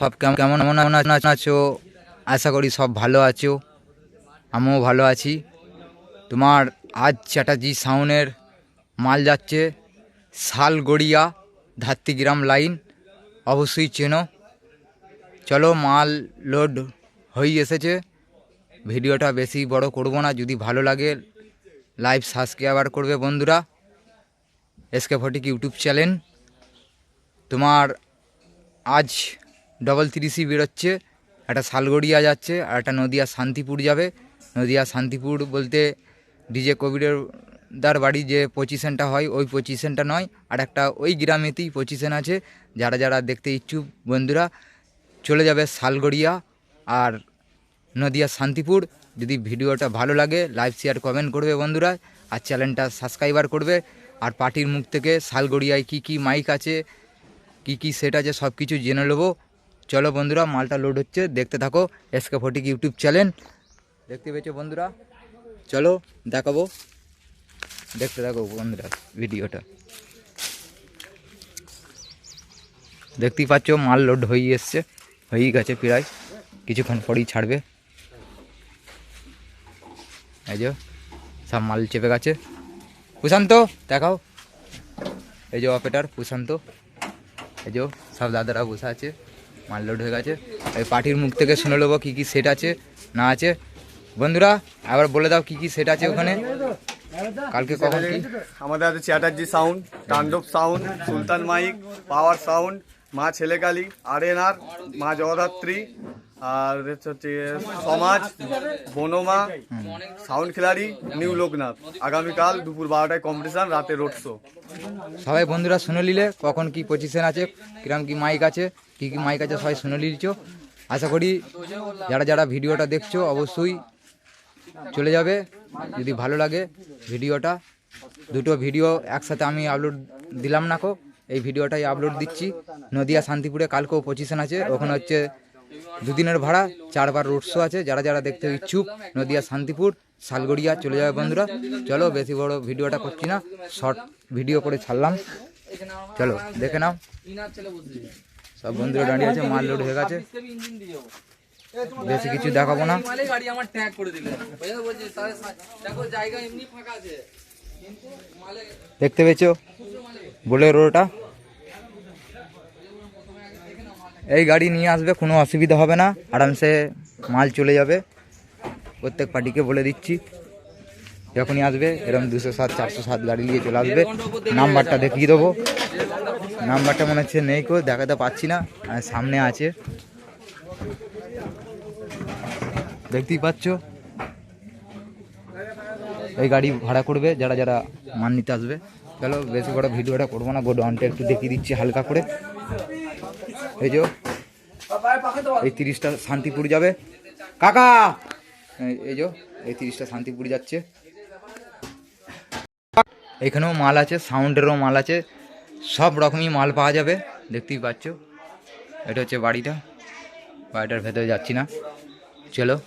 সব কেমন কেমন আছো? আশা করি সব ভালো আছো। আমিও ভালো আছি। তোমার আজ চ্যাটার্জি সাউনের মাল যাচ্ছে শালগড়িয়া ধাত্রিগ্রাম লাইন। অবশ্যই চেনো। চলো মাল লোড হয়ে এসেছে। ভিডিওটা বেশি বড় করব না। যদি ভালো লাগে, লাইভ সাবস্ক্রাইবার করবে বন্ধুরা। SK Fatik YouTube channel. তোমার আজ ডবল তিরিশই বেরোচ্ছে। একটা শালগড়িয়া যাচ্ছে আর একটা নদিয়া শান্তিপুর যাবে। নদিয়া শান্তিপুর বলতে ডিজে কবিরের দার বাড়ি যে পজিশনটা হয়, ওই পজিশনটা নয়। আর একটা ওই গ্রামেতেই পজিশন আছে। যারা যারা দেখতে ইচ্ছুক বন্ধুরা, চলে যাবে শালগড়িয়া আর নদিয়া শান্তিপুর। যদি ভিডিওটা ভালো লাগে লাইভ শেয়ার কমেন্ট করবে বন্ধুরা আর চ্যানেলটা সাবস্ক্রাইবার করবে। আর পার্টির মুখ থেকে শালগড়িয়ায় কী কী মাইক আছে, কী কী সেট আছে সব কিছু জেনে নেব। চলো বন্ধুরা, মালটা লোড হচ্ছে, দেখতে থাকো এসকে ফটিক ইউটিউব চ্যানেল দেখতে পেয়েছ বন্ধুরা? চলো দেখাবো। দেখতে থাকো বন্ধুরা ভিডিওটা দেখতেই পাচ্ছ, মাল লোড হয়ে এসছে, হয়েই গেছে প্রায়। কিছুক্ষণ পরেই ছাড়বে। এই যে, সব মাল চেপে গেছে। প্রশান্ত, দেখাও। এই যে অপারেটার প্রশান্ত। এই যে, সব দাদারা বসে আছে। মাল লোড হয়ে গেছে। এই পার্টির মুখ থেকে শুনে নেব কী কী সেট আছে, না আছে। বন্ধুরা, আবার বলে দাও কী কী সেট আছে ওখানে। কালকে কখন আমাদের আছে Chatterjee sound Tandav sound Sultan mic power sound মা ছেলেকালী আর এন আর মা জগদ্ধাত্রী আর হচ্ছে সমাজ, বনমা, সাউন্ড খিলাড়ি, নিউ লোকনাথ। আগামীকাল দুপুর বারোটায় কম্পিটিশন রাতে রোড শো সবাই বন্ধুরা শুনে নিলে কখন কি পজিশন আছে, কিরম কি মাইক আছে, কি কি মাইক আছে সবাই শুনে নিচ্ছ। আশা করি যারা যারা ভিডিওটা দেখছ অবশ্যই চলে যাবে। যদি ভালো লাগে ভিডিওটা, দুটো ভিডিও একসাথে আমি আপলোড দিলাম না কো, এই ভিডিওটাই আপলোড দিচ্ছি। নদিয়া শান্তিপুরে কালকেও পজিশন আছে, ওখানে হচ্ছে দুদিনের ভাড়া, চারবার রোড শো আছে। যারা যারা দেখতে ইচ্ছুক, নদিয়া, শান্তিপুর, শালগড়িয়া চলে যাবে বন্ধুরা। চলো, বেশি বড় ভিডিওটা করছি না শর্ট ভিডিও করে ছাড়লাম। চলো, দেখে নাও। সব বন্ধুরা দাঁড়িয়ে আছে, মাল লোড হয়ে গেছে। বেশি কিছু দেখাবো না। দেখতে পেয়েছ? বোলেরোটা এই গাড়ি নিয়ে আসবে, কোনো অসুবিধা হবে না। আরামসে মাল চলে যাবে। প্রত্যেক পার্টিকে বলে দিচ্ছি, যখনই আসবে এরকম দুশো সাত, চারশো সাত গাড়ি নিয়ে চলে আসবে। নাম্বারটা দেখিয়ে দেবো। নাম্বারটা মনে হচ্ছে নেই কো দেখাতে পাচ্ছি না সামনে আছে। দেখতেই পাচ্ছ? এই গাড়ি ভাড়া করবে, যারা যারা মান নিতে আসবে। চলো বেশি বড় ভিডিওটা করব না, গোডাউনটা একটু দেখিয়ে দিচ্ছি হালকা করে। এই যে, এই তিরিশটা শান্তিপুর যাবে। কাকা! এই- যে, এই তিরিশটা শান্তিপুর যাচ্ছে। এখানেও মাল আছে, সাউন্ডেরও মাল আছে, সব রকমই মাল পাওয়া যাবে, দেখতেই পাচ্ছ। এটা হচ্ছে বাড়িটা, বাড়িটার ভেতরে যাচ্ছি না। চলো।